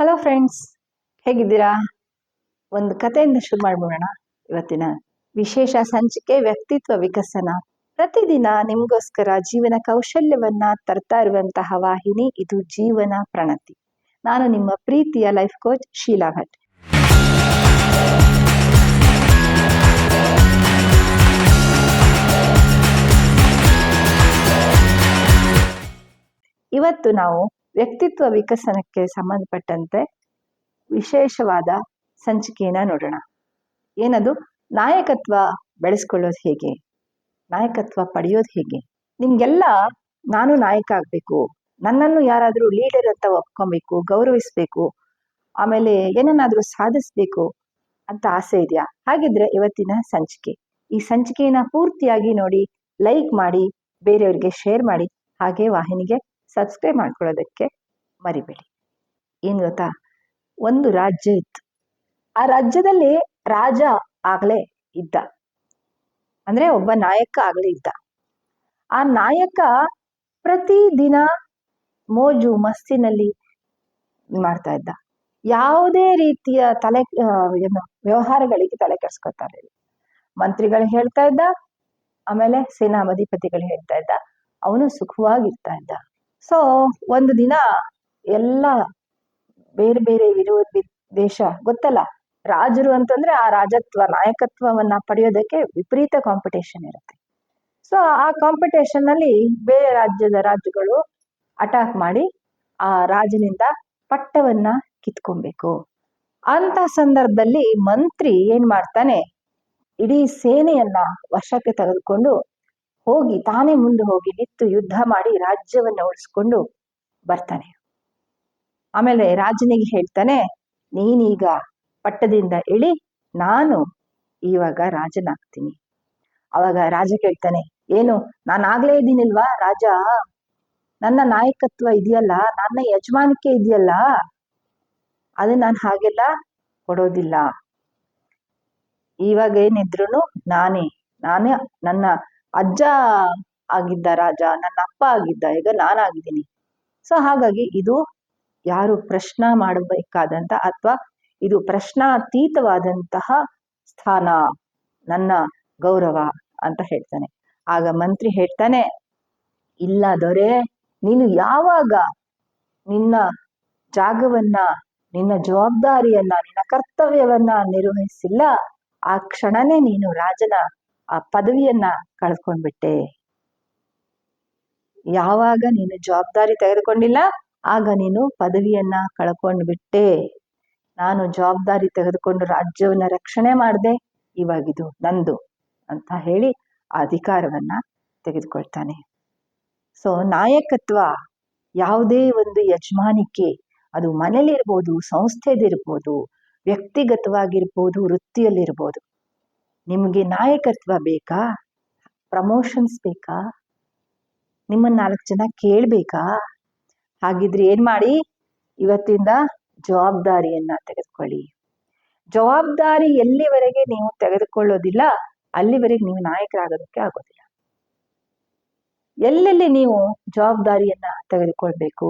Hello friends ಹೇಗಿದ್ದೀರಾ? ಒಂದು ಕಥೆಯಿಂದ ಶುರು ಮಾಡ್ಬಿಡೋಣ. ಇವತ್ತಿನ ವಿಶೇಷ ಸಂಚಿಕೆ ವ್ಯಕ್ತಿತ್ವ ವಿಕಸನ. ಪ್ರತಿದಿನ ನಿಮಗೋಸ್ಕರ ಜೀವನ ಕೌಶಲ್ಯವನ್ನ ತರ್ತಾ ಇರುವಂತಹ ವಾಹಿನಿ ಇದು ಜೀವನ ಪ್ರಣತಿ. ನಾನು ನಿಮ್ಮ ಪ್ರೀತಿಯ ಲೈಫ್ ಕೋಚ್ ಶೀಲಾ ಭಟ್. ಇವತ್ತು ನಾವು ವ್ಯಕ್ತಿತ್ವ ವಿಕಸನಕ್ಕೆ ಸಂಬಂಧಪಟ್ಟಂತೆ ವಿಶೇಷವಾದ ಸಂಚಿಕೆಯನ್ನ ನೋಡೋಣ. ಏನದು? ನಾಯಕತ್ವ ಬೆಳೆಸ್ಕೊಳ್ಳೋದು ಹೇಗೆ? ನಾಯಕತ್ವ ಪಡೆಯೋದು ಹೇಗೆ? ನಿಮ್ಗೆಲ್ಲ ನಾನು ನಾಯಕ ಆಗ್ಬೇಕು. ನನ್ನನ್ನು ಯಾರಾದರೂ ಲೀಡರ್ ಅಂತ ಒಪ್ಕೊಬೇಕು, ಗೌರವಿಸ್ಬೇಕು, ಆಮೇಲೆ ಏನನ್ನಾದ್ರೂ ಸಾಧಿಸ್ಬೇಕು ಅಂತ ಆಸೆ ಇದೆಯಾ? ಹಾಗಿದ್ರೆ ಇವತ್ತಿನ ಸಂಚಿಕೆ. ಈ ಸಂಚಿಕೆಯನ್ನ ಪೂರ್ತಿಯಾಗಿ ನೋಡಿ ಲೈಕ್ ಮಾಡಿ, ಬೇರೆಯವ್ರಿಗೆ ಶೇರ್ ಮಾಡಿ, ಹಾಗೆ ವಾಹಿನಿಗೆ ಸಬ್ಸ್ಕ್ರೈಬ್ ಮಾಡ್ಕೊಳ್ಳೋದಕ್ಕೆ ಮರಿಬೇಡಿ. ಏನ್ ಗೊತ್ತಾ? ಒಂದು ರಾಜ್ಯ ಇತ್ತು. ಆ ರಾಜ್ಯದಲ್ಲಿ ರಾಜ ಆಗ್ಲೇ ಇದ್ದ. ಅಂದ್ರೆ ಒಬ್ಬ ನಾಯಕ ಆಗ್ಲೇ ಇದ್ದ. ಆ ನಾಯಕ ಪ್ರತಿದಿನ ಮೋಜು ಮಸ್ತಿನಲ್ಲಿ ಮಾಡ್ತಾ ಇದ್ದ. ಯಾವುದೇ ರೀತಿಯ ತಲೆ ಏನು, ವ್ಯವಹಾರಗಳಿಗೆ ತಲೆ ಕೆಡ್ಸ್ಕೊತಾ ಇರಲಿಲ್ಲ. ಮಂತ್ರಿಗಳು ಹೇಳ್ತಾ ಇದ್ದ, ಆಮೇಲೆ ಸೇನಾಧಿಪತಿಗಳು ಹೇಳ್ತಾ ಇದ್ದ, ಅವನು ಸುಖವಾಗಿರ್ತಾ ಇದ್ದ. ಸೊ ಒಂದು ದಿನ ಎಲ್ಲ ಬೇರೆ ಬೇರೆ ವಿರೋಧ ದೇಶ ಗೊತ್ತಲ್ಲ? ರಾಜರು ಅಂತಂದ್ರೆ ಆ ರಾಜತ್ವ, ನಾಯಕತ್ವವನ್ನ ಪಡೆಯೋದಕ್ಕೆ ವಿಪರೀತ ಕಾಂಪಿಟೇಷನ್ ಇರುತ್ತೆ. ಸೊ ಆ ಕಾಂಪಿಟೇಷನ್ನಲ್ಲಿ ಬೇರೆ ರಾಜ್ಯದ ರಾಜ್ಯಗಳು ಅಟ್ಯಾಕ್ ಮಾಡಿ ಆ ರಾಜನಿಂದ ಪಟ್ಟವನ್ನ ಕಿತ್ಕೊಬೇಕು. ಅಂತ ಸಂದರ್ಭದಲ್ಲಿ ಮಂತ್ರಿ ಏನ್ ಮಾಡ್ತಾನೆ? ಇಡೀ ಸೇನೆಯನ್ನ ವಶಕ್ಕೆ ತೆಗೆದುಕೊಂಡು ಹೋಗಿ ತಾನೇ ಮುಂದೆ ಹೋಗಿ ನಿಂತು ಯುದ್ಧ ಮಾಡಿ ರಾಜ್ಯವನ್ನ ಉಳಿಸ್ಕೊಂಡು ಬರ್ತಾನೆ. ಆಮೇಲೆ ರಾಜನಿಗೆ ಹೇಳ್ತಾನೆ, ನೀನೀಗ ಪಟ್ಟದಿಂದ ಇಳಿ, ನಾನು ಇವಾಗ ರಾಜನಾಗ್ತೀನಿ. ಅವಾಗ ರಾಜ ಕೇಳ್ತಾನೆ, ಏನು ನಾನು ಆಗ್ಲೇ ಇದ್ದೀನಿಲ್ವಾ ರಾಜ? ನನ್ನ ನಾಯಕತ್ವ ಇದೆಯಲ್ಲ, ನನ್ನ ಯಜಮಾನಿಕೆ ಇದೆಯಲ್ಲ? ಅದು ನಾನು ಹಾಗೆಲ್ಲ ಕೊಡೋದಿಲ್ಲ. ಇವಾಗ ಏನಿದ್ರು ನಾನೇ ನಾನೇ ನನ್ನ ಅಜ್ಜ ಆಗಿದ್ದ ರಾಜ, ನನ್ನ ಅಪ್ಪ ಆಗಿದ್ದ, ಈಗ ನಾನಾಗಿದ್ದೀನಿ. ಸೊ, ಹಾಗಾಗಿ ಇದು ಯಾರು ಪ್ರಶ್ನ ಮಾಡಬೇಕಾದಂತ ಅಥವಾ ಇದು ಪ್ರಶ್ನಾತೀತವಾದಂತಹ ಸ್ಥಾನ, ನನ್ನ ಗೌರವ ಅಂತ ಹೇಳ್ತಾನೆ. ಆಗ ಮಂತ್ರಿ ಹೇಳ್ತಾನೆ, ಇಲ್ಲ ದೊರೆ, ನೀನು ಯಾವಾಗ ನಿನ್ನ ಜಾಗವನ್ನ, ನಿನ್ನ ಜವಾಬ್ದಾರಿಯನ್ನ, ನಿನ್ನ ಕರ್ತವ್ಯವನ್ನ ನಿರ್ವಹಿಸಿಲ್ಲ, ಆ ಕ್ಷಣನೇ ನೀನು ರಾಜನ ಆ ಪದವಿಯನ್ನ ಕಳ್ಕೊಂಡ್ಬಿಟ್ಟೆ ಯಾವಾಗ ನೀನು ಜವಾಬ್ದಾರಿ ತೆಗೆದುಕೊಂಡಿಲ್ಲ, ಆಗ ನೀನು ಪದವಿಯನ್ನ ಕಳ್ಕೊಂಡ್ಬಿಟ್ಟೆ. ನಾನು ಜವಾಬ್ದಾರಿ ತೆಗೆದುಕೊಂಡು ರಾಜ್ಯವನ್ನ ರಕ್ಷಣೆ ಮಾಡಿದೆ, ಇವಾಗಿದು ನಂದು ಅಂತ ಹೇಳಿ ಆ ಅಧಿಕಾರವನ್ನ ತೆಗೆದುಕೊಳ್ತಾನೆ. ಸೊ ನಾಯಕತ್ವ ಯಾವುದೇ ಒಂದು ಯಜಮಾನಿಕೆ, ಅದು ಮನೇಲಿರ್ಬೋದು ಸಂಸ್ಥೆದಿರ್ಬೋದು ವ್ಯಕ್ತಿಗತವಾಗಿರ್ಬೋದು, ವೃತ್ತಿಯಲ್ಲಿರ್ಬೋದು ನಿಮಗೆ ನಾಯಕತ್ವ ಬೇಕಾ? ಪ್ರಮೋಷನ್ಸ್ ಬೇಕಾ? ನಿಮ್ಮನ್ನ ನಾಲ್ಕು ಜನ ಕೇಳಬೇಕಾ? ಹಾಗಿದ್ರೆ ಏನು ಮಾಡಿ? ಇವತ್ತಿಂದ ಜವಾಬ್ದಾರಿಯನ್ನ ತೆಗೆದುಕೊಳ್ಳಿ. ಜವಾಬ್ದಾರಿ ಎಲ್ಲಿವರೆಗೆ ನೀವು ತೆಗೆದುಕೊಳ್ಳೋದಿಲ್ಲ, ಅಲ್ಲಿವರೆಗೆ ನೀವು ನಾಯಕರಾಗೋದಕ್ಕೆ ಆಗೋದಿಲ್ಲ. ಎಲ್ಲೆಲ್ಲಿ ನೀವು ಜವಾಬ್ದಾರಿಯನ್ನ ತೆಗೆದುಕೊಳ್ಬೇಕು?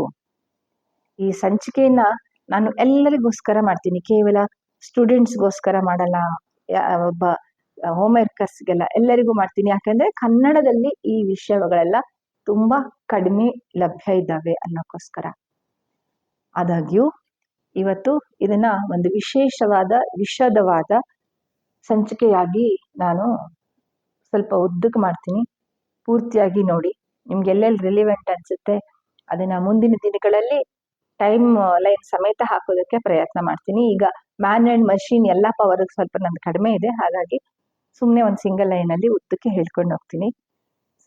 ಈ ಸಂಚಿಕೆಯನ್ನ ನಾನು ಎಲ್ಲರಿಗೋಸ್ಕರ ಮಾಡ್ತೀನಿ. ಕೇವಲ ಸ್ಟೂಡೆಂಟ್ಸ್ಗೋಸ್ಕರ ಮಾಡಲ್ಲ ಒಬ್ಬ ಹೋಮ್ ವರ್ಕರ್ಸ್ಗೆಲ್ಲ ಎಲ್ಲರಿಗೂ ಮಾಡ್ತೀನಿ. ಯಾಕಂದ್ರೆ ಕನ್ನಡದಲ್ಲಿ ಈ ವಿಷಯಗಳೆಲ್ಲ ತುಂಬಾ ಕಡಿಮೆ ಲಭ್ಯ ಇದ್ದಾವೆ ಅನ್ನೋಕ್ಕೋಸ್ಕರ. ಆದಾಗ್ಯೂ, ಇವತ್ತು ಇದನ್ನ ಒಂದು ವಿಶೇಷವಾದ ವಿಷದವಾದ ಸಂಚಿಕೆಯಾಗಿ ನಾನು ಸ್ವಲ್ಪ ಉದ್ದಕ್ಕೆ ಮಾಡ್ತೀನಿ. ಪೂರ್ತಿಯಾಗಿ ನೋಡಿ. ನಿಮ್ಗೆ ಎಲ್ಲೆಲ್ಲಿ ರಿಲಿವೆಂಟ್ ಅನ್ಸುತ್ತೆ, ಅದನ್ನ ಮುಂದಿನ ದಿನಗಳಲ್ಲಿ ಟೈಮ್ ಲೈನ್ ಸಮೇತ ಹಾಕೋದಕ್ಕೆ ಪ್ರಯತ್ನ ಮಾಡ್ತೀನಿ. ಈಗ ಮ್ಯಾನ್ ಅಂಡ್ ಮಷೀನ್ ಎಲ್ಲ ಪವರ್ ಸ್ವಲ್ಪ ನಂದು ಕಡಿಮೆ ಇದೆ. ಹಾಗಾಗಿ ಸುಮ್ಮನೆ ಒಂದು ಸಿಂಗಲ್ ಲೈನ್ ಅಲ್ಲಿ ಉದ್ದಕ್ಕೆ ಹೇಳ್ಕೊಂಡು ಹೋಗ್ತೀನಿ.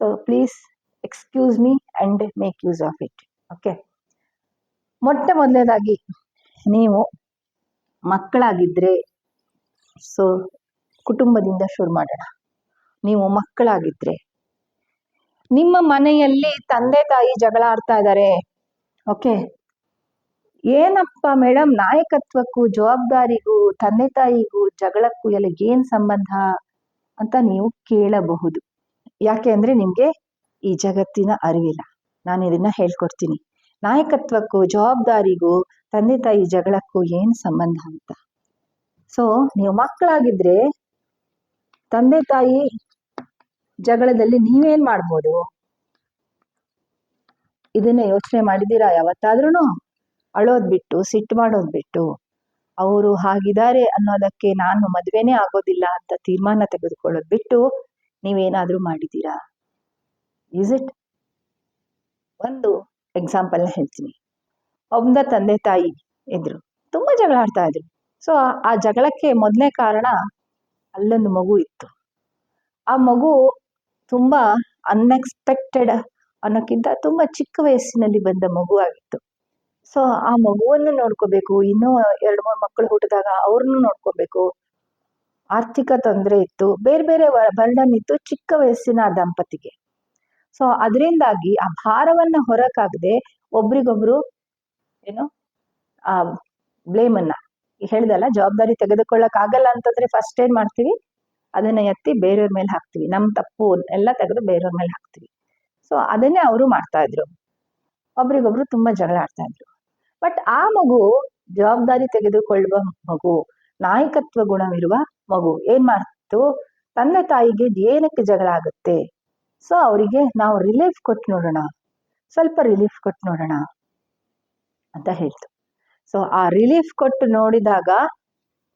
So please excuse me and make use of it okay ಮೊಟ್ಟ ಮೊದಲನೇದಾಗಿ ನೀವು ಮಕ್ಕಳಾಗಿದ್ದರೆ ಸೊ ಕುಟುಂಬದಿಂದ ಶುರು ಮಾಡೋಣ. ನೀವು ಮಕ್ಕಳಾಗಿದ್ದರೆ ನಿಮ್ಮ ಮನೆಯಲ್ಲಿ ತಂದೆ ತಾಯಿ ಜಗಳ ಆಡ್ತಾ ಇದ್ದಾರೆ ಓಕೆ ಏನಪ್ಪ ಮೇಡಮ್ ನಾಯಕತ್ವಕ್ಕೂ, ಜವಾಬ್ದಾರಿಗೂ, ತಂದೆ ತಾಯಿಗೂ ಜಗಳಕ್ಕೂ ಎಲ್ಲ ಸಂಬಂಧ? ಅಂತ ನೀವು ಕೇಳಬಹುದು. ಯಾಕೆ ಅಂದರೆ ನಿಮಗೆ ಈ ಜಗತ್ತಿನ ಅರಿವಿಲ್ಲ. ನಾನು ಇದನ್ನ ಹೇಳ್ಕೊಡ್ತೀನಿ. ನಾಯಕತ್ವಕ್ಕೂ, ಜವಾಬ್ದಾರಿಗೂ, ತಂದೆ ತಾಯಿ ಜಗಳಕ್ಕೂ ಏನು ಸಂಬಂಧ ಅಂತ? ಸೊ ನೀವು ಮಕ್ಕಳಾಗಿದ್ರೆ ತಂದೆ ತಾಯಿ ಜಗಳದಲ್ಲಿ ನೀವೇನ್ ಮಾಡ್ಬೋದು? ಇದನ್ನ ಯೋಚನೆ ಮಾಡಿದ್ದೀರಾ ಯಾವತ್ತಾದ್ರೂ ಅಳೋದ್ ಬಿಟ್ಟು ಸಿಟ್ಟು ಮಾಡೋದ್ ಬಿಟ್ಟು ಅವರು ಹಾಗಿದ್ದಾರೆ ಅನ್ನೋದಕ್ಕೆ ನಾನು ಮದುವೆನೇ ಆಗೋದಿಲ್ಲ ಅಂತ ತೀರ್ಮಾನ ತೆಗೆದುಕೊಳ್ಳೋದು ಬಿಟ್ಟು ನೀವೇನಾದರೂ ಮಾಡಿದ್ದೀರಾ? ಇಸ್ ಇಟ್ ಒಂದು ಎಕ್ಸಾಂಪಲ್ ಹೇಳ್ತೀನಿ. ಒಬ್ಬ ತಂದೆ ತಾಯಿ ಇದ್ರು. ತುಂಬಾ ಜಗಳ ಆಡ್ತಾ ಇದ್ರು. ಸೊ ಆ ಜಗಳಕ್ಕೆ ಮೊದಲನೇ ಕಾರಣ ಅಲ್ಲೊಂದು ಮಗು ಇತ್ತು. ಆ ಮಗು ತುಂಬಾ ಅನ್ಎಕ್ಸ್ಪೆಕ್ಟೆಡ್ ಅನ್ನೋಕ್ಕಿಂತ ತುಂಬಾ ಚಿಕ್ಕ ವಯಸ್ಸಿನಲ್ಲಿ ಬಂದ ಮಗು ಆಗಿತ್ತು. ಸೊ ಆ ಮಗುವನ್ನು ನೋಡ್ಕೋಬೇಕು, ಇನ್ನೂ ಎರಡು ಮೂರು ಮಕ್ಕಳು ಹುಟ್ಟಿದಾಗ ಅವ್ರನ್ನು ನೋಡ್ಕೋಬೇಕು. ಆರ್ಥಿಕ ತೊಂದರೆ ಇತ್ತು, ಬೇರೆ ಬೇರೆ ಬರ್ಡನ್ ಇತ್ತು ಚಿಕ್ಕ ವಯಸ್ಸಿನ ದಂಪತಿಗೆ. ಸೊ ಅದರಿಂದಾಗಿ ಆ ಭಾರವನ್ನ ಹೊರಕಾಗದೆ ಒಬ್ರಿಗೊಬ್ರು ಏನು, ಆ ಬ್ಲೇಮ್ ಅನ್ನ ಹೇಳ್ದಲ್ಲ, ಜವಾಬ್ದಾರಿ ತೆಗೆದುಕೊಳ್ಳಕ್ ಆಗಲ್ಲ ಅಂತಂದ್ರೆ ಫಸ್ಟ್ ಏನ್ ಮಾಡ್ತೀವಿ? ಅದನ್ನ ಎತ್ತಿ ಬೇರೆಯವ್ರ ಮೇಲೆ ಹಾಕ್ತಿವಿ. ನಮ್ಮ ತಪ್ಪು ಎಲ್ಲ ತೆಗೆದು ಬೇರೆಯವ್ರ ಮೇಲೆ ಹಾಕ್ತಿವಿ. ಸೊ ಅದನ್ನೇ ಅವರು ಮಾಡ್ತಾ ಇದ್ರು. ಒಬ್ರಿಗೊಬ್ರು ತುಂಬಾ ಜಗಳ ಆಡ್ತಾ ಇದ್ರು. ಬಟ್ ಆ ಮಗು ಜವಾಬ್ದಾರಿ ತೆಗೆದುಕೊಳ್ಳುವ ಮಗು, ನಾಯಕತ್ವ ಗುಣವಿರುವ ಮಗು. ಏನ್ ಮಾಡ್ತು? ತಂದೆ ತಾಯಿಗೆ ಏನಕ್ಕೆ ಜಗಳ ಆಗುತ್ತೆ. ಸೊ ಅವರಿಗೆ ನಾವು ರಿಲೀಫ್ ಕೊಟ್ಟು ನೋಡೋಣ. ಸ್ವಲ್ಪ ರಿಲೀಫ್ ಕೊಟ್ಟು ನೋಡೋಣ ಅಂತ ಹೇಳ್ತು. ಸೊ ಆ ರಿಲೀಫ್ ಕೊಟ್ಟು ನೋಡಿದಾಗ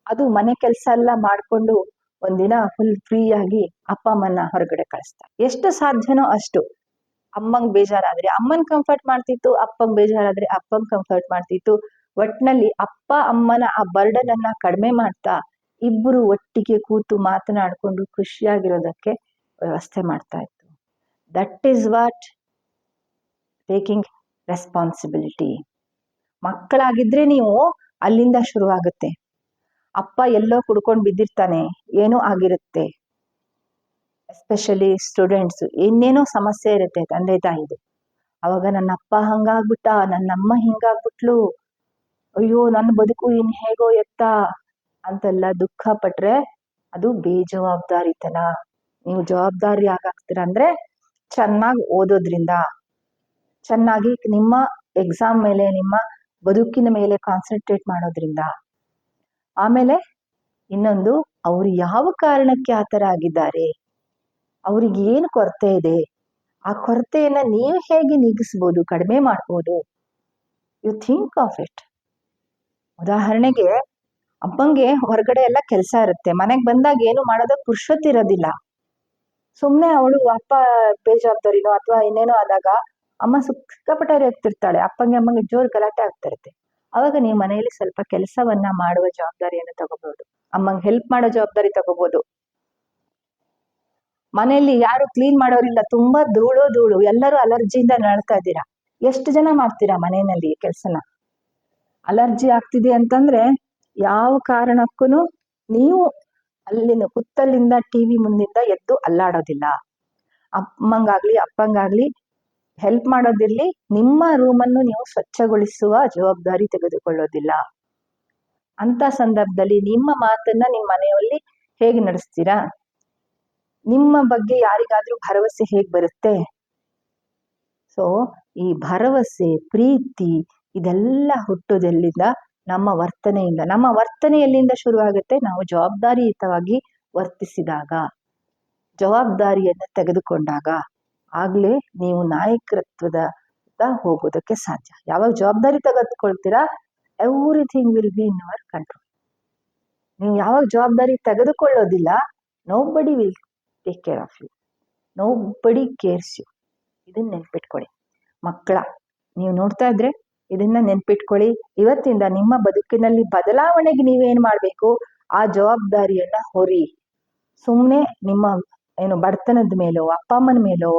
ಅದು ಮನೆ ಕೆಲಸ ಎಲ್ಲ ಮಾಡ್ಕೊಂಡು ಒಂದಿನ ಫುಲ್ ಫ್ರೀ ಆಗಿ ಅಪ್ಪ ಅಮ್ಮನ ಹೊರಗಡೆ ಕಳಿಸ್ತಾರೆ ಎಷ್ಟು ಸಾಧ್ಯನೋ ಅಷ್ಟು. ಅಮ್ಮಂಗ್ ಬೇಜಾರಾದ್ರೆ ಅಮ್ಮನ್ ಕಂಫರ್ಟ್ ಮಾಡ್ತಿತ್ತು, ಅಪ್ಪಂಗ್ ಬೇಜಾರಾದ್ರೆ ಅಪ್ಪಂಗ್ ಕಂಫರ್ಟ್ ಮಾಡ್ತಿತ್ತು. ಒಟ್ನಲ್ಲಿ ಅಪ್ಪ, ಅಮ್ಮನ ಆ ಬರ್ಡನ್ ಅನ್ನ ಕಡಿಮೆ ಮಾಡ್ತಾ ಇಬ್ಬರು ಒಟ್ಟಿಗೆ ಕೂತು ಮಾತನಾಡಿಕೊಂಡು ಖುಷಿಯಾಗಿರೋದಕ್ಕೆ ವ್ಯವಸ್ಥೆ ಮಾಡ್ತಾ ಇತ್ತು that is what taking responsibility ಮಕ್ಕಳಾಗಿದ್ರೆ ನೀವು ಅಲ್ಲಿಂದ ಶುರುವಾಗುತ್ತೆ. ಅಪ್ಪ ಎಲ್ಲೋ ಕುಡ್ಕೊಂಡು ಬಿದ್ದಿರ್ತಾನೆ, ಏನೋ ಆಗಿರುತ್ತೆ. ಎಸ್ಪೆಷಲಿ ಸ್ಟೂಡೆಂಟ್ಸ್ ಇನ್ನೇನೋ ಸಮಸ್ಯೆ ಇರುತ್ತೆ ತಂದೆ ತಾಯಿದು. ಅವಾಗ ನನ್ನ ಅಪ್ಪ ಹಂಗಾಗ್ಬಿಟ್ಟ, ನನ್ನ ಅಮ್ಮ ಹಿಂಗಾಗ್ಬಿಟ್ಲು. ಅಯ್ಯೋ, ನನ್ನ ಬದುಕು ಇನ್ ಹೇಗೋ ಎತ್ತ ಅಂತೆಲ್ಲ ದುಃಖ ಪಟ್ರೆ ಅದು ಬೇಜವಾಬ್ದಾರಿತನ ನೀವು ಜವಾಬ್ದಾರಿ ಆಗಾಗ್ತೀರ ಅಂದ್ರೆ ಚೆನ್ನಾಗಿ ಓದೋದ್ರಿಂದ. ಚೆನ್ನಾಗಿ ನಿಮ್ಮ ಎಕ್ಸಾಮ್ ಮೇಲೆ, ನಿಮ್ಮ ಬದುಕಿನ ಮೇಲೆ ಕಾನ್ಸಂಟ್ರೇಟ್ ಮಾಡೋದ್ರಿಂದ. ಆಮೇಲೆ ಇನ್ನೊಂದು, ಅವರು ಯಾವ ಕಾರಣಕ್ಕೆ ಆ ಥರ ಆಗಿದ್ದಾರೆ? ಅವ್ರಿಗೆ ಏನು ಕೊರತೆ ಇದೆ? ಆ ಕೊರತೆಯನ್ನ ನೀವು ಹೇಗೆ ನೀಗಿಸ್ಬೋದು, ಕಡಿಮೆ ಮಾಡ್ಬೋದು? ಯು ಥಿಂಕ್ ಆಫ್ ಇಟ್ ಉದಾಹರಣೆಗೆ, ಅಪ್ಪಂಗೆ ಹೊರಗಡೆ ಎಲ್ಲ ಕೆಲಸ ಇರುತ್ತೆ. ಮನೆಗೆ ಬಂದಾಗ ಏನು ಮಾಡೋದಕ್ಕೆ ಪುರುಷತ್ತಿರೋದಿಲ್ಲ ಸುಮ್ಮನೆ ಅವಳು ಅಪ್ಪ ಬೇಜವಾಬ್ದಾರಿನೋ ಅಥವಾ ಇನ್ನೇನೋ ಆದಾಗ ಅಮ್ಮ ಸಿಕ್ಕಾಪಟ್ಟೆ ಆಗ್ತಿರ್ತಾಳೆ ಅಪ್ಪಂಗೆ ಅಮ್ಮಂಗೆ ಜೋರು ಗಲಾಟೆ ಆಗ್ತಿರುತ್ತೆ ಅವಾಗ ನೀವು ಮನೆಯಲ್ಲಿ ಸ್ವಲ್ಪ ಕೆಲಸವನ್ನ ಮಾಡುವ ಜವಾಬ್ದಾರಿಯನ್ನು ತಗೋಬಹುದು ಅಮ್ಮಂಗೆ ಹೆಲ್ಪ್ ಮಾಡೋ ಜವಾಬ್ದಾರಿ ತಗೋಬಹುದು ಮನೆಯಲ್ಲಿ ಯಾರು ಕ್ಲೀನ್ ಮಾಡೋರಿಲ್ಲ, ತುಂಬಾ ಧೂಳು ಧೂಳು, ಎಲ್ಲರೂ ಅಲರ್ಜಿಯಿಂದ ನಡ್ತಾ ಇದ್ದೀರಾ? ಎಷ್ಟು ಜನ ಮಾಡ್ತೀರಾ ಮನೆಯಲ್ಲಿ ಕೆಲಸನ? ಅಲರ್ಜಿ ಆಗ್ತಿದೆ ಅಂತಂದ್ರೆ ಯಾವ ಕಾರಣಕ್ಕೂ ನೀವು ಅಲ್ಲಿನ ಕುತ್ತಲ್ಲಿಂದ ಟಿವಿ ಮುಂದಿಂದ ಎದ್ದು ಅಲ್ಲಾಡೋದಿಲ್ಲ. ಅಮ್ಮಂಗಾಗ್ಲಿ, ಅಪ್ಪಂಗಾಗ್ಲಿ ಹೆಲ್ಪ್ ಮಾಡೋದಿರ್ಲಿ, ನಿಮ್ಮ ರೂಮನ್ನು ನೀವು ಸ್ವಚ್ಛಗೊಳಿಸುವ ಜವಾಬ್ದಾರಿ ತೆಗೆದುಕೊಳ್ಳೋದಿಲ್ಲ. ಅಂತ ಸಂದರ್ಭದಲ್ಲಿ ನಿಮ್ಮ ಮಾತನ್ನ ನಿಮ್ಮ ಮನೆಯಲ್ಲಿ ಹೇಗೆ ನಡೆಸ್ತೀರಾ? ನಿಮ್ಮ ಬಗ್ಗೆ ಯಾರಿಗಾದ್ರೂ ಭರವಸೆ ಹೇಗೆ ಬರುತ್ತೆ? ಸೊ ಈ ಭರವಸೆ, ಪ್ರೀತಿ ಇದೆಲ್ಲ ಹುಟ್ಟೋದೆಲ್ಲಿಂದ ನಮ್ಮ ವರ್ತನೆಯಿಂದ, ನಮ್ಮ ವರ್ತನೆ ಎಲ್ಲಿಂದ ಶುರುವಾಗುತ್ತೆ ನಾವು ಜವಾಬ್ದಾರಿಯುತವಾಗಿ ವರ್ತಿಸಿದಾಗ, ಜವಾಬ್ದಾರಿಯನ್ನು ತೆಗೆದುಕೊಂಡಾಗ ಆಗ್ಲೇ ನೀವು ನಾಯಕತ್ವದ ಹೋಗೋದಕ್ಕೆ ಸಾಧ್ಯ. ಯಾವಾಗ ಜವಾಬ್ದಾರಿ ತೆಗೆದುಕೊಳ್ತೀರಾ? Everything will be in our control ನೀವು ಯಾವಾಗ ಜವಾಬ್ದಾರಿ ತೆಗೆದುಕೊಳ್ಳೋದಿಲ್ಲ nobody will take care of you nobody cares you ಇದನ್ನ ನೆನ್ಪಿಟ್ಕೊಳ್ಳಿ. ಮಕ್ಕಳ, ನೀವು ನೋಡ್ತಾ ಇದ್ರೆ ಇದನ್ನ ನೆನ್ಪಿಟ್ಕೊಳ್ಳಿ. ಇವತ್ತಿಂದ ನಿಮ್ಮ ಬದುಕಿನಲ್ಲಿ ಬದಲಾವಣೆಗೆ ನೀವೇನು ಮಾಡಬೇಕು? ಆ ಜವಾಬ್ದಾರಿಯನ್ನ ಹೊರಿ. ಸುಮ್ಮನೆ ನಿಮ್ಮ ಏನು ಬಡತನದ ಮೇಲೋ, ಅಪ್ಪ ಅಮ್ಮನ ಮೇಲೋ,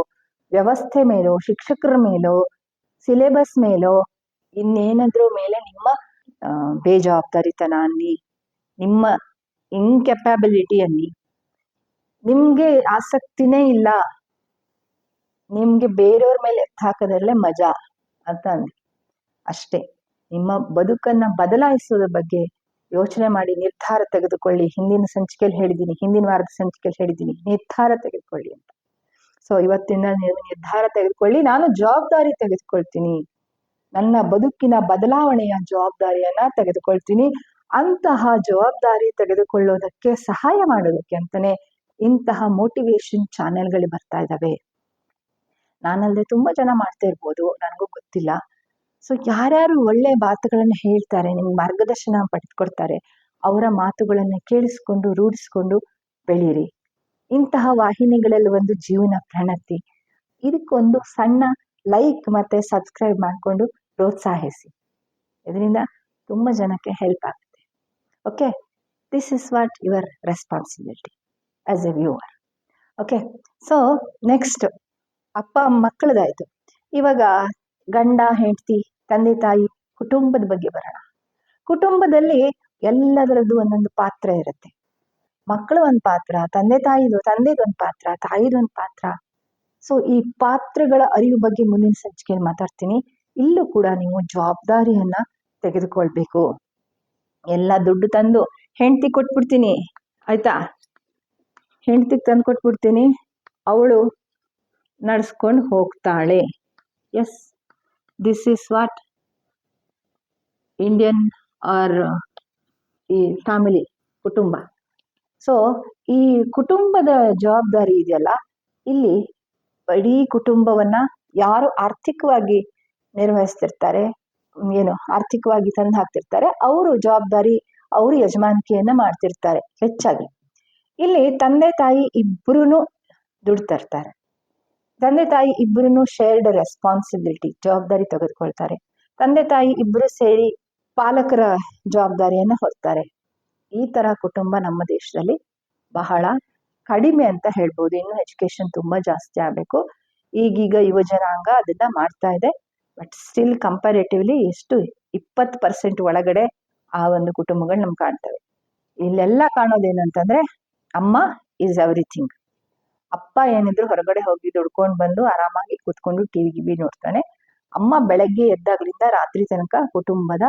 ವ್ಯವಸ್ಥೆ ಮೇಲೋ, ಶಿಕ್ಷಕರ ಮೇಲೋ ಸಿಲೆಬಸ್ ಮೇಲೋ, ಇನ್ನೇನಾದ್ರೂ ಮೇಲೆ ನಿಮ್ಮ ಬೇಜವಾಬ್ದಾರಿತನ ಅನ್ನಿ, ನಿಮ್ಮ ಇನ್ಕೆಪಾಬಿಲಿಟಿ ಅನ್ನಿ ನಿಮ್ಗೆ ಆಸಕ್ತಿನೇ ಇಲ್ಲ. ನಿಮ್ಗೆ ಬೇರೆಯವ್ರ ಮೇಲೆ ಹಾಕೋದ್ರಲ್ಲೇ ಮಜಾ ಅಂತ ಅಂದ್ರೆ ಅಷ್ಟೇ. ನಿಮ್ಮ ಬದುಕನ್ನ ಬದಲಾಯಿಸೋದ್ರ ಬಗ್ಗೆ ಯೋಚನೆ ಮಾಡಿ ನಿರ್ಧಾರ ತೆಗೆದುಕೊಳ್ಳಿ. ಹಿಂದಿನ ಸಂಚಿಕೆಯಲ್ಲಿ ಹೇಳಿದ್ದೀನಿ. ಹಿಂದಿನ ವಾರದ ಸಂಚಿಕೆಯಲ್ಲಿ ಹೇಳಿದ್ದೀನಿ. ನಿರ್ಧಾರ ತೆಗೆದುಕೊಳ್ಳಿ ಅಂತ. ಸೊ ಇವತ್ತಿಂದ ನೀವು ನಿರ್ಧಾರ ತೆಗೆದುಕೊಳ್ಳಿ. ನಾನು ಜವಾಬ್ದಾರಿ ತೆಗೆದುಕೊಳ್ತೀನಿ. ನನ್ನ ಬದುಕಿನ ಬದಲಾವಣೆಯ ಜವಾಬ್ದಾರಿಯನ್ನ ತೆಗೆದುಕೊಳ್ತೀನಿ. ಅಂತಹ ಜವಾಬ್ದಾರಿ ತೆಗೆದುಕೊಳ್ಳೋದಕ್ಕೆ ಸಹಾಯ ಮಾಡೋದಕ್ಕೆ ಅಂತಾನೆ ಇಂತಹ ಮೋಟಿವೇಶನ್ ಚಾನೆಲ್ಗಳು ಬರ್ತಾ ಇದ್ದಾವೆ ನಾನಲ್ಲದೆ ತುಂಬಾ ಜನ ಮಾಡ್ತಾ ಇರ್ಬೋದು, ನನಗೂ ಗೊತ್ತಿಲ್ಲ. ಸೊ ಯಾರ್ಯಾರು ಒಳ್ಳೆ ಮಾತುಗಳನ್ನು ಹೇಳ್ತಾರೆ, ನಿಮ್ಗೆ ಮಾರ್ಗದರ್ಶನ ಪಡೆದುಕೊಡ್ತಾರೆ ಅವರ ಮಾತುಗಳನ್ನು ಕೇಳಿಸ್ಕೊಂಡು, ರೂಢಿಸ್ಕೊಂಡು ಬೆಳೀರಿ. ಇಂತಹ ವಾಹಿನಿಗಳಲ್ಲಿ ಒಂದು ಜೀವನ ಪ್ರಣತಿ. ಇದಕ್ಕೊಂದು ಸಣ್ಣ ಲೈಕ್ ಮತ್ತೆ ಸಬ್ಸ್ಕ್ರೈಬ್ ಮಾಡಿಕೊಂಡು ಪ್ರೋತ್ಸಾಹಿಸಿ. ಇದರಿಂದ ತುಂಬ ಜನಕ್ಕೆ ಹೆಲ್ಪ್ ಆಗುತ್ತೆ. Okay this is what your responsibility as a viewer okay so next ಅಪ್ಪ ಮಕ್ಕಳದಾಯಿತು. ಇವಾಗ ಗಂಡ, ಹೆಂಡತಿ, ತಂದೆ, ತಾಯಿ, ಕುಟುಂಬದ ಬಗ್ಗೆ ಬರೋಣ. ಕುಟುಂಬದಲ್ಲಿ ಎಲ್ಲದರದ್ದು ಒಂದೊಂದು ಪಾತ್ರ ಇರುತ್ತೆ. ಮಕ್ಕಳು ಒಂದು ಪಾತ್ರ, ತಂದೆ, ತಾಯಿದು ತಂದೆದೊಂದು ಪಾತ್ರ, ತಾಯಿದು ಒಂದು ಪಾತ್ರ. ಸೊ ಈ ಪಾತ್ರಗಳ ಅರಿವು ಬಗ್ಗೆ ಮುಂದಿನ ಸಂಚಿಕೆಯಲ್ಲಿ ಮಾತಾಡ್ತೀನಿ. ಇಲ್ಲೂ ಕೂಡ ನೀವು ಜವಾಬ್ದಾರಿಯನ್ನ ತೆಗೆದುಕೊಳ್ಬೇಕು. ಎಲ್ಲ ದುಡ್ಡು ತಂದು ಹೆಂಡತಿ ಕೊಟ್ಬಿಡ್ತೀನಿ. ಆಯ್ತಾ? ಹೆಂಡತಿಗೆ ತಂದು ಕೊಟ್ಬಿಡ್ತೀನಿ ಅವಳು ನಡೆಸ್ಕೊಂಡು ಹೋಗ್ತಾಳೆ. Yes this is what Indian are ಈ ಫ್ಯಾಮಿಲಿ ಕುಟುಂಬ. ಸೊ ಈ ಕುಟುಂಬದ ಜವಾಬ್ದಾರಿ ಇದೆಯಲ್ಲ, ಇಲ್ಲಿ ಇಡೀ ಕುಟುಂಬವನ್ನ ಯಾರು ಆರ್ಥಿಕವಾಗಿ ನಿರ್ವಹಿಸ್ತಿರ್ತಾರೆ, ಏನು ಆರ್ಥಿಕವಾಗಿ ತಂದು ಹಾಕ್ತಿರ್ತಾರೆ, ಅವರು ಜವಾಬ್ದಾರಿ, ಅವರು ಯಜಮಾನಿಕೆಯನ್ನ ಮಾಡ್ತಿರ್ತಾರೆ, ಹೆಚ್ಚಾಗಿ. ಇಲ್ಲಿ ತಂದೆ ತಾಯಿ ಇಬ್ಬರೂ ದುಡ್ಡು ತರ್ತಾರೆ. ತಂದೆ ತಾಯಿ ಇಬ್ಬರೂ ಶೇರ್ಡ್ ರೆಸ್ಪಾನ್ಸಿಬಿಲಿಟಿ ಜವಾಬ್ದಾರಿ ತೆಗೆದುಕೊಳ್ತಾರೆ. ತಂದೆ ತಾಯಿ ಇಬ್ಬರು ಸೇರಿ ಪಾಲಕರ ಜವಾಬ್ದಾರಿಯನ್ನು ಹೊರ್ತಾರೆ ಈ ತರ ಕುಟುಂಬ ನಮ್ಮ ದೇಶದಲ್ಲಿ ಬಹಳ ಕಡಿಮೆ ಅಂತ ಹೇಳ್ಬೋದು. ಇನ್ನು ಎಜುಕೇಶನ್ ತುಂಬಾ ಜಾಸ್ತಿ ಆಗಬೇಕು. ಈಗೀಗ ಯುವ ಜನಾಂಗ ಅದನ್ನ ಮಾಡ್ತಾ ಇದೆ. ಬಟ್ ಸ್ಟಿಲ್ ಕಂಪ್ಯಾರೇಟಿವ್ಲಿ ಎಷ್ಟು ಇಪ್ಪತ್ತು ಪರ್ಸೆಂಟ್ ಒಳಗಡೆ ಆ ಒಂದು ಕುಟುಂಬಗಳು ನಮ್ಗೆ ಕಾಣ್ತವೆ. ಇಲ್ಲೆಲ್ಲ ಕಾಣೋದೇನಂತಂದ್ರೆ ಅಮ್ಮ ಈಸ್ ಎವ್ರಿಥಿಂಗ್ ಅಪ್ಪ ಏನಿದ್ರು ಹೊರಗಡೆ ಹೋಗಿ ದುಡ್ಕೊಂಡು ಬಂದು ಆರಾಮಾಗಿ ಕೂತ್ಕೊಂಡು ಟಿವಿ ಗಿವಿ ನೋಡ್ತಾನೆ. ಅಮ್ಮ ಬೆಳಗ್ಗೆ ಎದ್ದಾಗ್ಲಿಂದ ರಾತ್ರಿ ತನಕ ಕುಟುಂಬದ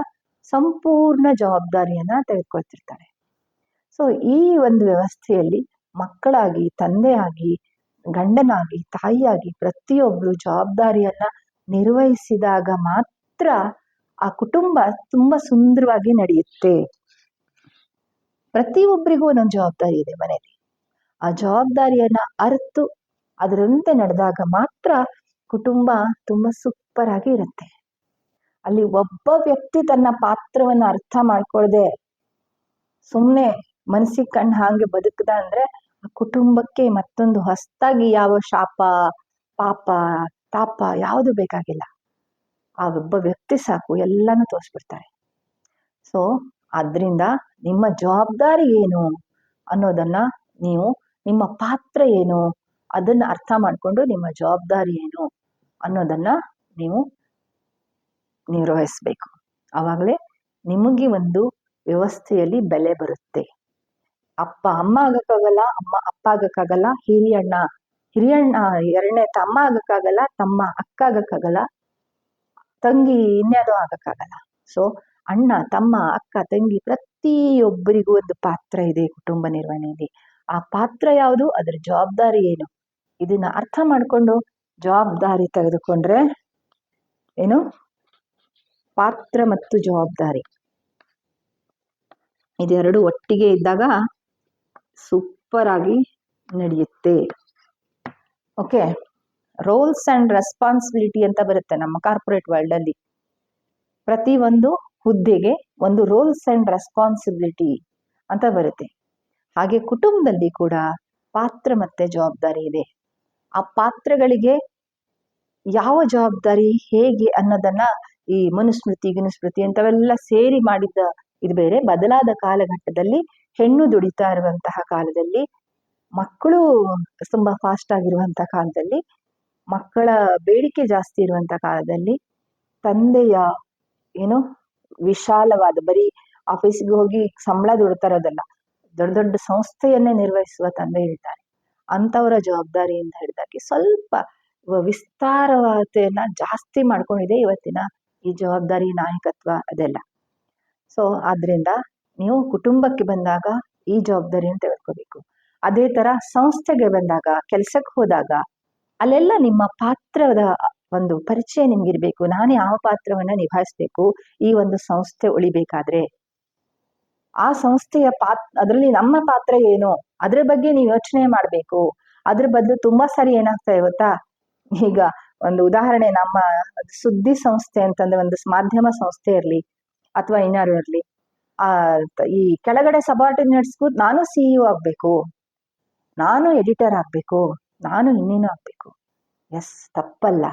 ಸಂಪೂರ್ಣ ಜವಾಬ್ದಾರಿಯನ್ನ ತೆಗೆದುಕೊಳ್ತಿರ್ತಾರೆ ಸೊ ಈ ಒಂದು ವ್ಯವಸ್ಥೆಯಲ್ಲಿ ಮಕ್ಕಳಾಗಿ, ತಂದೆಯಾಗಿ, ಗಂಡನಾಗಿ, ತಾಯಿಯಾಗಿ ಪ್ರತಿಯೊಬ್ರು ಜವಾಬ್ದಾರಿಯನ್ನ ನಿರ್ವಹಿಸಿದಾಗ ಮಾತ್ರ ಆ ಕುಟುಂಬ ತುಂಬಾ ಸುಂದರವಾಗಿ ನಡೆಯುತ್ತೆ. ಪ್ರತಿಯೊಬ್ಬರಿಗೂ ಒಂದೊಂದು ಜವಾಬ್ದಾರಿ ಇದೆ ಮನೆಯಲ್ಲಿ. ಆ ಜವಾಬ್ದಾರಿಯನ್ನ ಅರ್ತು ಅದರಂತೆ ನಡೆದಾಗ ಮಾತ್ರ ಕುಟುಂಬ ತುಂಬಾ ಸೂಪರ್ ಆಗಿ ಇರುತ್ತೆ. ಅಲ್ಲಿ ಒಬ್ಬ ವ್ಯಕ್ತಿ ತನ್ನ ಪಾತ್ರವನ್ನ ಅರ್ಥ ಮಾಡ್ಕೊಳ್ದೆ ಸುಮ್ಮನೆ ಮನಸ್ಸಿಗೆ ಕಣ್ಣು ಹಾಗೆ ಬದುಕದ ಅಂದ್ರೆ ಆ ಕುಟುಂಬಕ್ಕೆ ಮತ್ತೊಂದು ಹೊಸ್ತಾಗಿ ಯಾವ ಶಾಪ, ಪಾಪ, ತಾಪ ಯಾವುದು ಬೇಕಾಗಿಲ್ಲ. ಆ ಒಬ್ಬ ವ್ಯಕ್ತಿ ಸಾಕು, ಎಲ್ಲಾನು ತೋರಿಸ್ಬಿಡ್ತಾರೆ. ಸೊ ಆದ್ರಿಂದ ನಿಮ್ಮ ಜವಾಬ್ದಾರಿ ಏನು ಅನ್ನೋದನ್ನ ನೀವು, ನಿಮ್ಮ ಪಾತ್ರ ಏನು ಅದನ್ನ ಅರ್ಥ ಮಾಡ್ಕೊಂಡು ನಿಮ್ಮ ಜವಾಬ್ದಾರಿ ಏನು ಅನ್ನೋದನ್ನ ನೀವು ನಿರ್ವಹಿಸ್ಬೇಕು. ಆವಾಗಲೇ ನಿಮಗೆ ಒಂದು ವ್ಯವಸ್ಥೆಯಲ್ಲಿ ಬೆಲೆ ಬರುತ್ತೆ. ಅಪ್ಪ ಅಮ್ಮ ಆಗಕ್ಕಾಗಲ್ಲ, ಅಮ್ಮ ಅಪ್ಪ ಆಗಕ್ಕಾಗಲ್ಲ ಹಿರಿಯಣ್ಣ ಹಿರಿಯಣ್ಣ ಎರಡನೇ ತಮ್ಮ ಆಗಕ್ಕಾಗಲ್ಲ, ತಮ್ಮ ಅಕ್ಕ ಆಗಕ್ಕಾಗಲ್ಲ, ತಂಗಿ ಇನ್ಯಾವುದೋ ಆಗಕ್ಕಾಗಲ್ಲ. ಸೊ ಅಣ್ಣ, ತಮ್ಮ, ಅಕ್ಕ, ತಂಗಿ ಪ್ರತಿಯೊಬ್ಬರಿಗೂ ಒಂದು ಪಾತ್ರ ಇದೆ ಕುಟುಂಬ ನಿರ್ವಹಣೆಯಲ್ಲಿ. ಆ ಪಾತ್ರ ಯಾವುದು? ಅದರ ಜವಾಬ್ದಾರಿ ಏನು? ಇದನ್ನ ಅರ್ಥ ಮಾಡಿಕೊಂಡು ಜವಾಬ್ದಾರಿ ತೆಗೆದುಕೊಂಡ್ರೆ ಏನು? ಪಾತ್ರ ಮತ್ತು ಜವಾಬ್ದಾರಿ. ಇದೆರಡು ಒಟ್ಟಿಗೆ ಇದ್ದಾಗ ಸೂಪರ್ ಆಗಿ ನಡೆಯುತ್ತೆ. ಓಕೆ? ರೋಲ್ಸ್ ಅಂಡ್ ರೆಸ್ಪಾನ್ಸಿಬಿಲಿಟಿ ಅಂತ ಬರುತ್ತೆ ನಮ್ಮ ಕಾರ್ಪೊರೇಟ್ ವರ್ಲ್ಡ್ ಅಲ್ಲಿ ಪ್ರತಿ ಒಂದು ಹುದ್ದೆಗೆ ಒಂದು ರೋಲ್ಸ್ ಅಂಡ್ ರೆಸ್ಪಾನ್ಸಿಬಿಲಿಟಿ ಅಂತ ಬರುತ್ತೆ. ಹಾಗೆ ಕುಟುಂಬದಲ್ಲಿ ಕೂಡ ಪಾತ್ರ ಮತ್ತೆ ಜವಾಬ್ದಾರಿ ಇದೆ. ಆ ಪಾತ್ರಗಳಿಗೆ ಯಾವ ಜವಾಬ್ದಾರಿ, ಹೇಗೆ ಅನ್ನೋದನ್ನ ಈ ಮನುಸ್ಮೃತಿ, ಗಿನುಸ್ಮೃತಿ ಅಂತವೆಲ್ಲ ಸೇರಿ ಮಾಡಿದ್ದ ಇದು ಬೇರೆ. ಬದಲಾದ ಕಾಲಘಟ್ಟದಲ್ಲಿ ಹೆಣ್ಣು ದುಡಿತಾ ಇರುವಂತಹ ಕಾಲದಲ್ಲಿ, ಮಕ್ಕಳು ತುಂಬಾ ಫಾಸ್ಟ್ ಆಗಿರುವಂತಹ ಕಾಲದಲ್ಲಿ, ಮಕ್ಕಳ ಬೇಡಿಕೆ ಜಾಸ್ತಿ ಇರುವಂತಹ ಕಾಲದಲ್ಲಿ, ತಂದೆಯ ಏನು ವಿಶಾಲವಾದ, ಬರೀ ಆಫೀಸ್ಗೆ ಹೋಗಿ ಸಂಬಳ ದುಡ್ತಾರದಲ್ಲ, ದೊಡ್ಡ ದೊಡ್ಡ ಸಂಸ್ಥೆಯನ್ನೇ ನಿರ್ವಹಿಸುವ ತಂದೆ ಇರ್ತಾರೆ. ಅಂಥವರ ಜವಾಬ್ದಾರಿಯಿಂದ ಹಿಡಿದಾಗಿ ಸ್ವಲ್ಪ ವಿಸ್ತಾರತೆಯನ್ನ ಜಾಸ್ತಿ ಮಾಡ್ಕೊಂಡಿದೆ ಇವತ್ತಿನ ಈ ಜವಾಬ್ದಾರಿ, ನಾಯಕತ್ವ ಅದೆಲ್ಲ. ಸೊ ಆದ್ರಿಂದ ನೀವು ಕುಟುಂಬಕ್ಕೆ ಬಂದಾಗ ಈ ಜವಾಬ್ದಾರಿಯನ್ನು ತೆಗೆದುಕೋಬೇಕು. ಅದೇ ತರ ಸಂಸ್ಥೆಗೆ ಬಂದಾಗ, ಕೆಲಸಕ್ಕೆ ಹೋದಾಗ, ಅಲ್ಲೆಲ್ಲ ನಿಮ್ಮ ಪಾತ್ರದ ಒಂದು ಪರಿಚಯ ನಿಮ್ಗಿರ್ಬೇಕು. ನಾನು ಯಾವ ಪಾತ್ರವನ್ನ ನಿಭಾಯಿಸ್ಬೇಕು? ಈ ಒಂದು ಸಂಸ್ಥೆ ಉಳಿಬೇಕಾದ್ರೆ. ಆ ಸಂಸ್ಥೆಯ ಪಾತ್, ಅದರಲ್ಲಿ ನಮ್ಮ ಪಾತ್ರ ಏನು? ಅದ್ರ ಬಗ್ಗೆ ನೀವು ಯೋಚನೆ ಮಾಡಬೇಕು. ಅದ್ರ ಬದಲು ತುಂಬಾ ಸಾರಿ ಏನಾಗ್ತಾ ಗೊತ್ತಾ? ಈಗ ಒಂದು ಉದಾಹರಣೆ ನಮ್ಮ ಸುದ್ದಿ ಸಂಸ್ಥೆ ಅಂತಂದ್ರೆ ಒಂದು ಮಾಧ್ಯಮ ಸಂಸ್ಥೆ ಇರಲಿ ಅಥವಾ ಇನ್ನಾರು ಇರಲಿ. ಆ ಈ ಕೆಳಗಡೆ ಸಬಾರ್ಡಿನೇಟ್ಸ್ಗೂ ನಾನು ಸಿಇಒ ಆಗ್ಬೇಕು. ನಾನು ಎಡಿಟರ್ ಆಗ್ಬೇಕು. ನಾನು ಇನ್ನೇನು ಆಗ್ಬೇಕು? ಎಸ್ ತಪ್ಪಲ್ಲ.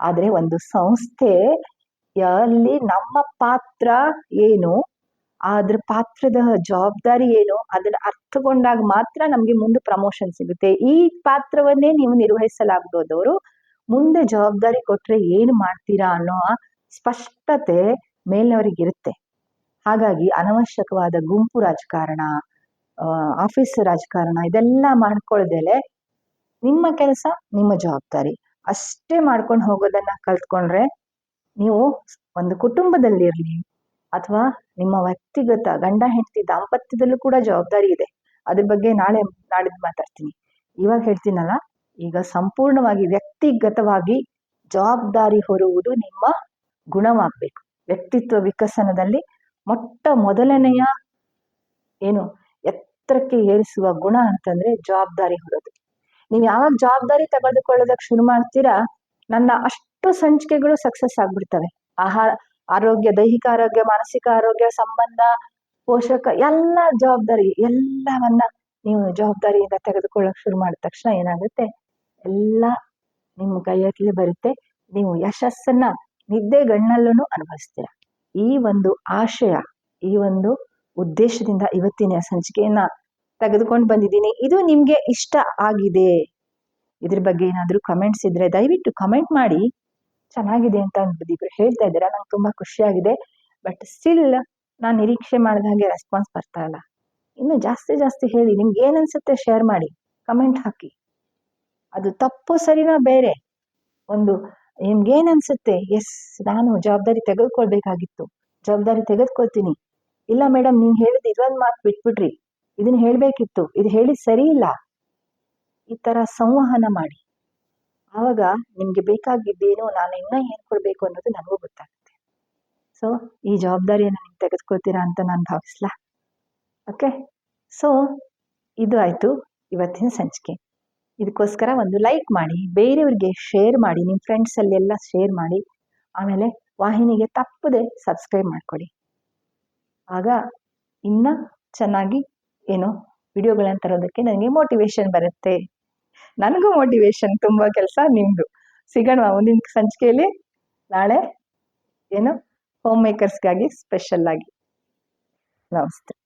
ಆದ್ರೆ ಒಂದು ಸಂಸ್ಥೆ ಸಂಸ್ಥೆಯಲ್ಲಿ ನಮ್ಮ ಪಾತ್ರ ಏನು ಅದ್ರ ಪಾತ್ರದ ಜವಾಬ್ದಾರಿ ಏನು, ಅದನ್ನ ಅರ್ಥಗೊಂಡಾಗ ಮಾತ್ರ ನಮಗೆ ಮುಂದೆ ಪ್ರಮೋಷನ್ ಸಿಗುತ್ತೆ. ಈ ಪಾತ್ರವನ್ನೇ ನೀವು ನಿರ್ವಹಿಸಲಾಗದವರು ಮುಂದೆ ಜವಾಬ್ದಾರಿ ಕೊಟ್ಟರೆ ಏನು ಮಾಡ್ತೀರಾ ಅನ್ನೋ ಸ್ಪಷ್ಟತೆ ಮೇಲಿನವರಿಗೆ ಇರುತ್ತೆ. ಹಾಗಾಗಿ ಅನವಶ್ಯಕವಾದ ಗುಂಪು ರಾಜಕಾರಣ ಆಫೀಸ್ ರಾಜಕಾರಣ ಇದೆಲ್ಲ ಮಾಡ್ಕೊಳ್ದೆಲೆ ನಿಮ್ಮ ಕೆಲಸ, ನಿಮ್ಮ ಜವಾಬ್ದಾರಿ. ಅಷ್ಟೇ ಮಾಡ್ಕೊಂಡು ಹೋಗೋದನ್ನ ಕಲ್ತ್ಕೊಂಡ್ರೆ ನೀವು ಒಂದು ಕುಟುಂಬದಲ್ಲಿರಲಿ ಅಥವಾ ನಿಮ್ಮ ವ್ಯಕ್ತಿಗತ ಗಂಡ, ಹೆಂಡತಿ ದಾಂಪತ್ಯದಲ್ಲೂ ಕೂಡ ಜವಾಬ್ದಾರಿ ಇದೆ. ಅದ್ರ ಬಗ್ಗೆ ನಾಳೆ ನಾಡಿದ್ದು ಮಾತಾಡ್ತೀನಿ. ಇವಾಗ ಹೇಳ್ತೀನಲ್ಲ, ಈಗ ಸಂಪೂರ್ಣವಾಗಿ ವ್ಯಕ್ತಿಗತವಾಗಿ ಜವಾಬ್ದಾರಿ ಹೊರುವುದು ನಿಮ್ಮ ಗುಣವಾಗಬೇಕು. ವ್ಯಕ್ತಿತ್ವ ವಿಕಸನದಲ್ಲಿ ಮೊಟ್ಟ ಮೊದಲನೆಯ ಏನು ಎತ್ತರಕ್ಕೆ ಏರಿಸುವ ಗುಣ ಅಂತಂದ್ರೆ ಜವಾಬ್ದಾರಿ ಹೊರೋದು. ನೀವು ಯಾವಾಗ ಜವಾಬ್ದಾರಿ ತೆಗೆದುಕೊಳ್ಳೋದಕ್ಕೆ ಶುರು ಮಾಡ್ತೀರಾ, ನನ್ನ ಅಷ್ಟು ಸಂಚಿಕೆಗಳು ಸಕ್ಸಸ್ ಆಗ್ಬಿಡ್ತವೆ. ಆಹಾರ ಆರೋಗ್ಯ, ದೈಹಿಕ ಆರೋಗ್ಯ, ಮಾನಸಿಕ ಆರೋಗ್ಯ ಸಂಬಂಧ, ಪೋಷಕ ಎಲ್ಲ ಜವಾಬ್ದಾರಿ, ಎಲ್ಲವನ್ನ ನೀವು ಜವಾಬ್ದಾರಿಯಿಂದ ತೆಗೆದುಕೊಳ್ಳಕ್ ಶುರು ಮಾಡಿದ ತಕ್ಷಣ ಏನಾಗುತ್ತೆ? ಎಲ್ಲ ನಿಮ್ಮ ಕೈಯಲ್ಲಿ ಬರುತ್ತೆ. ನೀವು ಯಶಸ್ಸನ್ನ ನಿದ್ದೆ ಗಣ್ಣಲ್ಲೂ ಅನುಭವಿಸ್ತೀರ. ಈ ಒಂದು ಆಶಯ, ಈ ಒಂದು ಉದ್ದೇಶದಿಂದ ಇವತ್ತಿನ ಸಂಚಿಕೆಯನ್ನ ತೆಗೆದುಕೊಂಡು ಬಂದಿದ್ದೀನಿ. ಇದು ನಿಮಗೆ ಇಷ್ಟ ಆಗಿದೆ? ಇದ್ರ ಬಗ್ಗೆ ಏನಾದರೂ ಕಮೆಂಟ್ಸ್ ಇದ್ರೆ ದಯವಿಟ್ಟು ಕಮೆಂಟ್ ಮಾಡಿ. ಚೆನ್ನಾಗಿದೆ ಅಂತ ಇಬ್ರು ಹೇಳ್ತಾ ಇದ್ದೀರಾ? ನಂಗೆ ತುಂಬ ಖುಷಿಯಾಗಿದೆ. ಬಟ್ ಸ್ಟಿಲ್ ನಾನು ನಿರೀಕ್ಷೆ ಮಾಡಿದ ಹಾಗೆ ರೆಸ್ಪಾನ್ಸ್ ಬರ್ತಾ ಇಲ್ಲ. ಇನ್ನು ಜಾಸ್ತಿ ಜಾಸ್ತಿ ಹೇಳಿ, ನಿಮ್ಗೆ ಏನ್ ಅನ್ಸುತ್ತೆ ಶೇರ್ ಮಾಡಿ. ಕಮೆಂಟ್ ಹಾಕಿ. ಅದು ತಪ್ಪು ಸರಿನೋ ಬೇರೆ? ಒಂದು ನಿಮ್ಗೆ ಏನ್ ಅನ್ಸುತ್ತೆ? ಎಸ್ ನಾನು ಜವಾಬ್ದಾರಿ ತೆಗೆದುಕೊಳ್ಬೇಕಾಗಿತ್ತು. ಜವಾಬ್ದಾರಿ ತೆಗೆದುಕೊಳ್ತೀನಿ. ಇಲ್ಲ ಮೇಡಮ್ ನೀವು ಹೇಳಿದ ಇದೊಂದು ಮಾತು ಬಿಟ್ಬಿಟ್ರಿ. ಇದನ್ನ ಹೇಳಬೇಕಿತ್ತು. ಇದು ಹೇಳಿ ಸರಿ ಇಲ್ಲ. ಈ ತರ ಸಂವಹನ ಮಾಡಿ. ಆವಾಗ ನಿಮಗೆ ಬೇಕಾಗಿದ್ದೇನೋ, ನಾನು ಇನ್ನೂ ಏನು ಕೊಡಬೇಕು ಅನ್ನೋದು ನನಗೂ ಗೊತ್ತಾಗುತ್ತೆ. ಸೊ ಈ ಜವಾಬ್ದಾರಿಯನ್ನು ನೀವು ತೆಗೆದುಕೊಳ್ತೀರಾ ಅಂತ ನಾನು ಭಾವಿಸ್ಲಾ? ಓಕೆ ಸೊ ಇದು ಆಯ್ತು ಇವತ್ತಿನ ಸಂಚಿಕೆ. ಇದಕ್ಕೋಸ್ಕರ ಒಂದು ಲೈಕ್ ಮಾಡಿ, ಬೇರೆಯವ್ರಿಗೆ ಶೇರ್ ಮಾಡಿ ನಿಮ್ಮ ಫ್ರೆಂಡ್ಸ್ ಎಲ್ಲ ಶೇರ್ ಮಾಡಿ, ಆಮೇಲೆ ವಾಹಿನಿಗೆ ತಪ್ಪದೆ ಸಬ್ಸ್ಕ್ರೈಬ್ ಮಾಡ್ಕೊಳ್ಳಿ ಆಗ ಇನ್ನ ಚೆನ್ನಾಗಿ ಏನು ವಿಡಿಯೋಗಳನ್ನು ತರೋದಕ್ಕೆ ನನಗೆ ಮೋಟಿವೇಶನ್ ಬರುತ್ತೆ. ನನಗೂ ಮೋಟಿವೇಶನ್ ತುಂಬ ಕೆಲಸ ನಿಮ್ಮದು ಸಿಗೋಣ ಮುಂದಿನ ಸಂಚಿಕೆಯಲ್ಲಿ. ನಾಳೆ, ಏನು ಹೋಮ್ ಮೇಕರ್ಸ್ಗಾಗಿ ಸ್ಪೆಷಲ್ ಆಗಿ. ನಮಸ್ತೆ.